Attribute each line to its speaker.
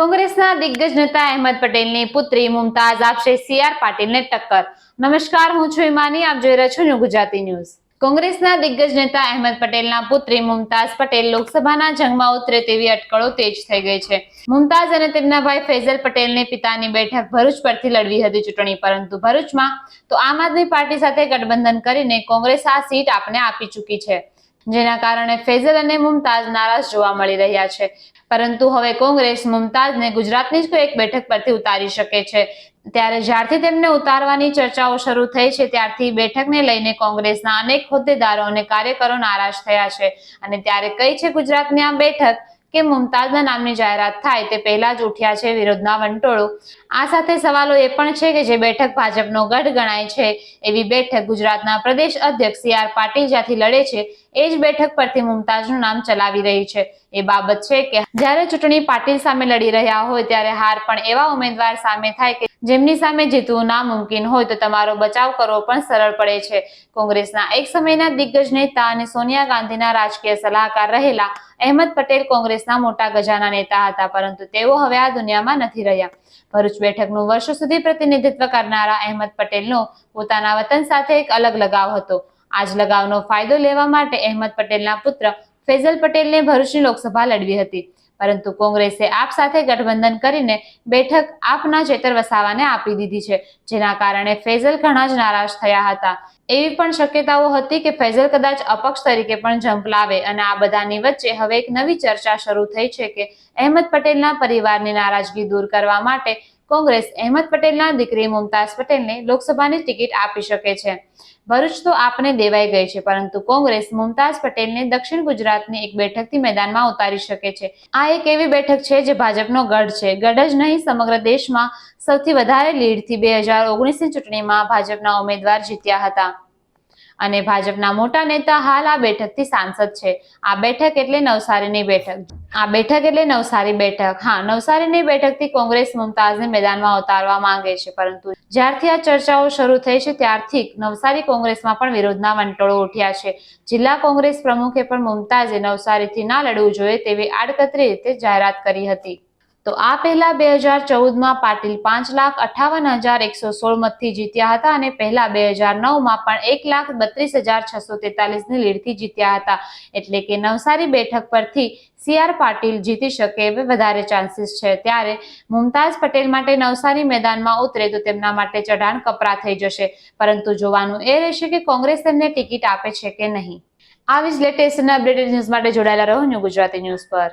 Speaker 1: કોંગ્રેસના દિગ્ગજ નેતા અહેમદ પટેલની પુત્રી મુમતાઝ આપશે સીઆર પાટીલને ટક્કર. નમસ્કાર, હું છું ઈમાની, આપ જોઈ રહ્યા છો ગુજરાતી ન્યૂઝ. કોંગ્રેસના દિગ્ગજ નેતા અહેમદ પટેલના પુત્રી મુમતાઝ પટેલ લોકસભાના જંગમાં ઉતરે તેવી અટકળો તેજ થઈ ગઈ છે. મુમતાઝ અને તેમના ભાઈ ફૈઝલ પટેલને પિતાની બેઠક ભરૂચ પરથી લડવી હતી ચૂંટણી, પરંતુ ભરૂચમાં તો આમ આદમી પાર્ટી સાથે ગઠબંધન કરીને કોંગ્રેસ આ સીટ આપને આપી ચૂકી છે. જેના કારણે ફૈઝલ અને મુમતાઝ નારાજ જોવા મળી રહ્યા છે. પરંતુ હવે કોંગ્રેસ મુમતાઝને ગુજરાતની જ કોઈ એક બેઠક પરથી ઉતારી શકે છે. ત્યારે જ્યારથી તેમને ઉતારવાની ચર્ચાઓ શરૂ થઈ છે, ત્યારથી બેઠકને લઈને કોંગ્રેસના અનેક હોદ્દેદારો અને કાર્યકરો નારાજ થયા છે. અને ત્યારે કઈ છે ગુજરાતની આ બેઠક કે મુમતાઝના નામની જાહેરાત થાય તે પહેલા જ ઉઠ્યા છે વિરોધના વંટોળો. આ સાથે સવાલો એ પણ છે કે જે બેઠક ભાજપનો ગઢ ગણાય છે, એવી બેઠક ગુજરાતના પ્રદેશ અધ્યક્ષ સી આર પાટીલ જ્યાંથી લડે છે એ જ બેઠક પરથી મુમતાઝનું નામ ચલાવી રહી છે. એ બાબત છે કે જ્યારે ચૂંટણી પાટીલ સામે લડી રહ્યા હોય ત્યારે હાર પણ એવા ઉમેદવાર સામે થાય કે જેમની સામે જીતવું નામુમકિન હોય તો તમારો બચાવ કરવો પણ સરળ પડે છે. કોંગ્રેસના એક સમયના દિગ્ગજ નેતા અને સોનિયા ગાંધીના રાજકીય સલાહકાર રહેલા અહેમદ પટેલ કોંગ્રેસના મોટા ગજાના નેતા હતા, પરંતુ તેઓ હવે આ દુનિયામાં નથી રહ્યા. ભરૂચ બેઠકનું વર્ષો સુધી પ્રતિનિધિત્વ કરનારા અહેમદ પટેલનો પોતાના વતન સાથે એક અલગ લગાવ હતો. આજ લગાવનો ફાયદો લેવા માટે અહેમદ પટેલના પુત્ર ફેઝલ પટેલને ભરૂચની લોકસભા લડવી હતી. પરંતુ કોંગ્રેસે આપ સાથે ગઠબંધન કરીને બેઠક આપના ચેતર વસાવાને આપી દીધી છે, જેના કારણે ફૈઝલ ઘણા જ નારાજ થયા હતા. એવી પણ શક્યતાઓ હતી કે ફૈઝલ કદાચ અપક્ષ તરીકે પણ જંપ લાવે અને આ બધાની વચ્ચે હવે એક નવી ચર્ચા શરૂ થઈ છે કે અહેમદ પટેલના પરિવારની નારાજગી દૂર કરવા માટે કોંગ્રેસ અહેમદ પટેલના દીકરી મુમતાઝ પટેલને લોકસભાની ટિકિટ આપી શકે છે. ભરૂચ તો આપને દેવાઈ ગઈ છે, પરંતુ કોંગ્રેસ મુમતાઝ પટેલને દક્ષિણ ગુજરાતની એક બેઠકથી મેદાનમાં ઉતારી શકે છે. આ એક એવી બેઠક છે જે ભાજપનો ગઢ છે. ગઢ જ નહીં, સમગ્ર દેશમાં સૌથી વધારે લીડથી બે હજાર ઓગણીસની ચૂંટણીમાં ભાજપના ઉમેદવાર જીત્યા હતા. અને ભાજપના મોટા નેતા હાલ આ બેઠકથી સાંસદ છે. આ બેઠક એટલે નવસારીની બેઠક. આ બેઠક એટલે નવસારી બેઠક. હા, નવસારીની બેઠકથી કોંગ્રેસ મુમતાઝને મેદાનમાં ઉતારવા માંગે છે, પરંતુ જ્યારથી આ ચર્ચાઓ શરૂ થઈ છે, ત્યારથી નવસારી કોંગ્રેસમાં પણ વિરોધના વંટોળો ઉઠ્યા છે. જિલ્લા કોંગ્રેસ પ્રમુખે પણ મુમતાઝે નવસારીથી ના લડવું જોઈએ તેવી આડકતરી રીતે જાહેરાત કરી હતી. તો આ પહેલા બે હજાર ચૌદમાં પાટીલ પાંચ લાખ અઠાવન હજાર એકસો સોળ મતથી જીત્યા હતા અને પહેલા બે હજાર નવમાં પણ એક લાખ બત્રીસ હજાર છસો તેતાલીસની લીડથી જીત્યા હતા. એટલે કે નવસારી બેઠક પરથી સી આર પાટીલ જીતી શકે એવે વધારે ચાન્સીસ છે. ત્યારે મુમતાઝ પટેલ માટે નવસારી મેદાનમાં ઉતરે તો તેમના માટે ચઢાણ કપરા થઈ જશે. પરંતુ જોવાનું એ રહેશે કે કોંગ્રેસ તેમને ટિકિટ આપે છે કે નહીં. આવી જ લેટેસ્ટ અને અપડેટેડ ન્યૂઝ માટે જોડાયેલા રહો ન્યૂ ગુજરાતી ન્યૂઝ પર.